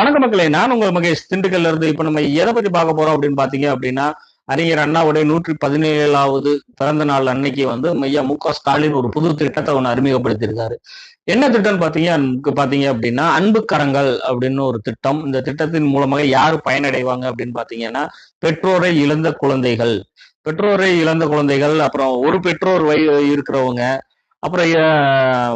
வணக்க மக்களே நான் உங்கள் மகேஷ். திண்டுக்கல்ல இருந்து இப்ப நம்ம எதை பத்தி பார்க்க போறோம் அப்படின்னு பாத்தீங்க அப்படின்னா அறிஞர் அண்ணாவுடைய நூற்றி பதினேழாவது பிறந்த நாள் அன்னைக்கு வந்து ஐயா மு க ஸ்டாலின் ஒரு புது திட்டத்தை ஒன்று அறிமுகப்படுத்தியிருக்காரு. என்ன திட்டம்னு பாத்தீங்க பாத்தீங்க அப்படின்னா அன்பு கரங்கள் அப்படின்னு ஒரு திட்டம். இந்த திட்டத்தின் மூலமாக யார் பயனடைவாங்க அப்படின்னு பாத்தீங்கன்னா பெற்றோரை இழந்த குழந்தைகள். பெற்றோரை இழந்த குழந்தைகள் அப்புறம் ஒரு பெற்றோர் வய இருக்கிறவங்க அப்புறம்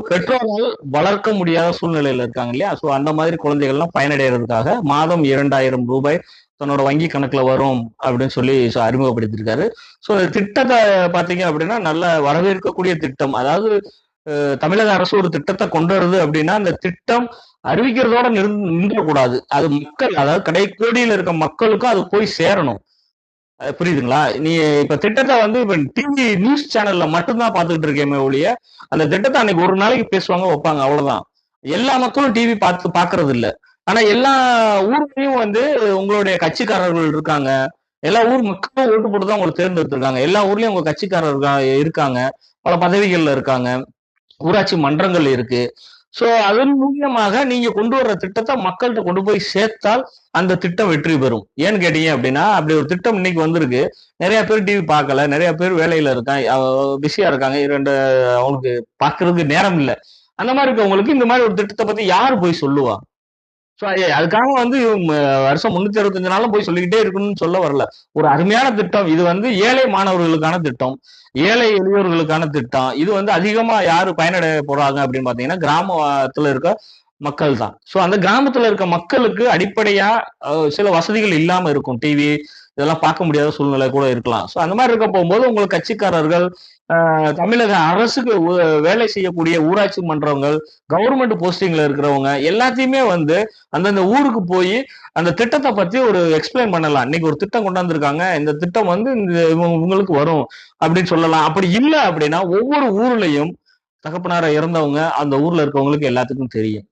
பெற்றோர்கள் வளர்க்க முடியாத சூழ்நிலையில இருக்காங்க இல்லையா? ஸோ அந்த மாதிரி குழந்தைகள்லாம் பயனடைகிறதுக்காக மாதம் இரண்டாயிரம் ரூபாய் தன்னோட வங்கி கணக்குல வரும் அப்படின்னு சொல்லி அறிமுகப்படுத்தியிருக்காரு. ஸோ திட்டத்தை பார்த்தீங்க அப்படின்னா நல்ல வரவேற்கக்கூடிய திட்டம். அதாவது தமிழக அரசு ஒரு திட்டத்தை கொண்டு வருது அப்படின்னா அந்த திட்டம் அறிவிக்கிறதோட நின்று நின்றக்கூடாது. அது மக்கள் அதாவது கடைக்கோடியில் இருக்க மக்களுக்கும் அது போய் சேரணும். புரியுதுங்களா? நீ இப்ப திட்டத்தை வந்து இப்ப டிவி நியூஸ் சேனல்ல மட்டும்தான் பாத்துட்டு இருக்கேமே ஒழிய அந்த திட்டத்தை அன்னைக்கு ஒரு நாளைக்கு பேசுவாங்க வைப்பாங்க அவ்வளவுதான். எல்லா மக்களும் டிவி பார்த்து பாக்குறது இல்ல ஆனா எல்லா ஊர்லயும் வந்து உங்களுடைய கட்சிக்காரர்கள் இருக்காங்க. எல்லா ஊர் மக்களும் ஓட்டு போட்டு தான் உங்களுக்கு தேர்ந்தெடுத்திருக்காங்க. எல்லா ஊர்லயும் உங்க கட்சிக்காரர் இருக்காங்க. பல பதவிகள்ல இருக்காங்க. ஊராட்சி மன்றங்கள் இருக்கு. சோ அதன் மூலியமாக நீங்க கொண்டு வர்ற திட்டத்தை மக்கள்கிட்ட கொண்டு போய் சேர்த்தால் அந்த திட்டம் வெற்றி பெறும். ஏன்னு கேட்டீங்க அப்படின்னா அப்படி ஒரு திட்டம் இன்னைக்கு வந்திருக்கு. நிறைய பேர் டிவி பார்க்கல நிறைய பேர் வேலையில இருக்காங்க பிஸியா இருக்காங்க. இரண்டு அவங்களுக்கு பாக்குறதுக்கு நேரம் இல்லை. அந்த மாதிரி இருக்கவங்களுக்கு இந்த மாதிரி ஒரு திட்டத்தை பத்தி யார் போய் சொல்லுவா? ஸோ அதுக்காக வந்து வருஷம் முன்னூத்தி அறுபத்தஞ்சு நாளும் போய் சொல்லிக்கிட்டே இருக்குன்னு சொல்ல வரல. ஒரு அருமையான திட்டம். இது வந்து ஏழை மாணவர்களுக்கான திட்டம். ஏழை எளியோர்களுக்கான திட்டம். இது வந்து அதிகமா யாரு பயனடைய போறாங்க அப்படின்னு பாத்தீங்கன்னா கிராமத்துல இருக்க மக்கள் தான். ஸோ அந்த கிராமத்துல இருக்க மக்களுக்கு அடிப்படையா சில வசதிகள் இல்லாம இருக்கும். டிவி இதெல்லாம் பார்க்க முடியாத சூழ்நிலை கூட இருக்கலாம். ஸோ அந்த மாதிரி இருக்க போகும்போது உங்களுக்கு கட்சிக்காரர்கள் தமிழக அரசுக்கு வேலை செய்யக்கூடிய ஊராட்சி மன்றங்கள் கவர்மெண்ட் போஸ்டிங்ல இருக்கிறவங்க எல்லாத்தையுமே வந்து அந்தந்த ஊருக்கு போய் அந்த திட்டத்தை பத்தி ஒரு எக்ஸ்பிளைன் பண்ணலாம். இன்னைக்கு ஒரு திட்டம் கொண்டாந்துருக்காங்க. இந்த திட்டம் வந்து இந்த இவங்க- இவங்களுக்கு வரும் அப்படின்னு சொல்லலாம். அப்படி இல்லை அப்படின்னா ஒவ்வொரு ஊர்லயும் தகப்பனார இறந்தவங்க அந்த ஊர்ல இருக்கவங்களுக்கு எல்லாத்துக்கும் தெரியும்.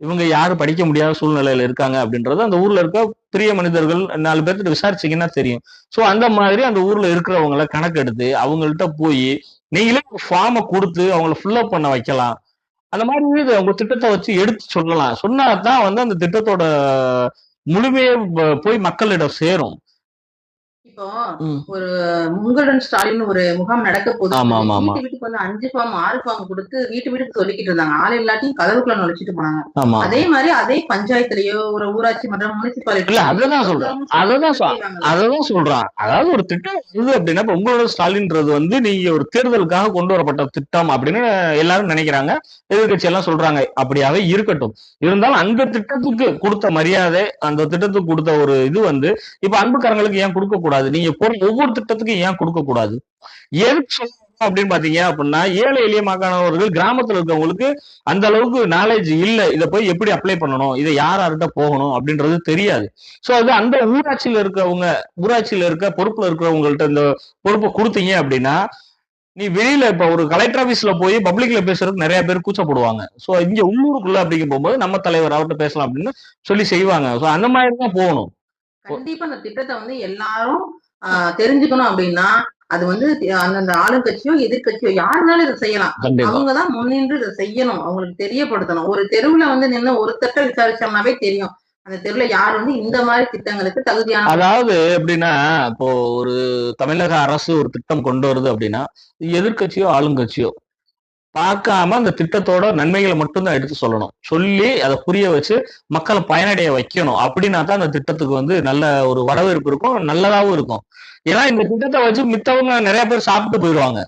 இவங்க யாரும் படிக்க முடியாத சூழ்நிலையில இருக்காங்க அப்படின்றது அந்த ஊர்ல இருக்க பெரிய மனிதர்கள் நாலு பேர்த்திட்ட விசாரிச்சீங்கன்னா தெரியும். சோ அந்த மாதிரி அந்த ஊர்ல இருக்கிறவங்கள கணக்கெடுத்து அவங்கள்ட்ட போய் நீங்களே ஃபார்மை கொடுத்து அவங்கள ஃபில்லப் பண்ண வைக்கலாம். அந்த மாதிரி இது அவங்க திட்டத்தை வச்சு எடுத்து சொல்லலாம். சொன்னா தான் வந்து அந்த திட்டத்தோட முழுமையே போய் மக்களிடம் சேரும். இப்போ. ஒரு உங்களுடன் ஸ்டாலின் ஒரு முகாம் நடக்க ஆமா. வீட்டு வீட்டுக்கு வந்து அஞ்சு ஃபார்ம் ஆறு ஃபார்ம் கொடுத்து வீட்டு வீட்டுக்கு சொல்லிக்கிட்டு இருந்தாங்க. ஆள் இல்லாட்டியும் கதவுக்குள்ள நுழைச்சிட்டு போனாங்க. அதே மாதிரி அதே பஞ்சாயத்துலயோ ஒரு ஊராட்சி மன்றம் முனிசிபாலிட்டி அததான் சொல்றேன். அததான் சொ- அததான் சொல்றான். அதாவது ஒரு திட்டம் வருது அப்படின்னா இப்ப உங்களோட ஸ்டாலின்றது வந்து நீங்க ஒரு தேர்தலுக்காக கொண்டு வரப்பட்ட திட்டம் அப்படின்னு எல்லாரும் நினைக்கிறாங்க. எதிர்கட்சி எல்லாம் சொல்றாங்க. அப்படியாவே இருக்கட்டும். இருந்தாலும் அந்த திட்டத்துக்கு கொடுத்த மரியாதை அந்த திட்டத்துக்கு கொடுத்த ஒரு இது வந்து இப்ப அன்புக்காரங்களுக்கு ஏன் கொடுக்க கூடாது? நீங்க போற ஒவ்வொரு திட்டத்துக்கும் ஏன் கொடுக்க கூடாது? எதுக்கு அப்படின்னு பாத்தீங்க அப்படின்னா ஏழை எளிய மாகாணவர்கள் கிராமத்துல இருக்கவங்களுக்கு அந்த அளவுக்கு நாலேஜ் இல்ல. இதை போய் எப்படி அப்ளை பண்ணணும்? இதை யார் யார்கிட்ட போகணும்? அப்படின்றது தெரியாது. சோ அது அந்த ஊராட்சியில இருக்கவங்க ஊராட்சியில இருக்க பொறுப்புல இருக்கிறவங்கள்ட்ட இந்த பொறுப்பை கொடுத்தீங்க அப்படின்னா நீ வெளியில இப்ப ஒரு கலெக்டர் ஆபீஸ்ல போய் பப்ளிக்ல பேசுறதுக்கு நிறைய பேர் கூச்சப்படுவாங்க. சோ இங்க உள்ளூருக்குள்ள அப்படிங்க போகும்போது நம்ம தலைவர் அவர்கிட்ட பேசலாம் அப்படின்னு சொல்லி செய்வாங்க. சோ அந்த மாதிரி தான் போகணும். கண்டிப்பா அந்த திட்டத்தை வந்து எல்லாரும் தெரிஞ்சுக்கணும் அப்படின்னா அது வந்து அந்தந்த ஆளுங்கட்சியோ எதிர்க்கட்சியோ யாருனாலும் இதை செய்யலாம். அவங்கதான் முன்னின்று இதை செய்யணும். அவங்களுக்கு தெரியப்படுத்தணும். ஒரு தெருவுல வந்து நின்னு ஒரு தட்ட விசாரிச்சோம்னாவே தெரியும். அந்த தெருவுல யார் வந்து இந்த மாதிரி திட்டங்களுக்கு தகுதியான அதாவது எப்படின்னா இப்போ ஒரு தமிழக அரசு ஒரு திட்டம் கொண்டு வருது அப்படின்னா எதிர்க்கட்சியோ ஆளுங்கட்சியோ பார்க்காம அந்த திட்டத்தோட நன்மைகளை மட்டும்தான் எடுத்து சொல்லணும். சொல்லி அதை புரிய வச்சு மக்களை பயனடைய வைக்கணும். அப்படின்னா தான் அந்த திட்டத்துக்கு வந்து நல்ல ஒரு வரவேற்பு இருக்கும் நல்லதாவும் இருக்கும். ஏன்னா இந்த திட்டத்தை வச்சு மித்தவங்க நிறைய பேர் சாப்பிட்டு போயிடுவாங்க.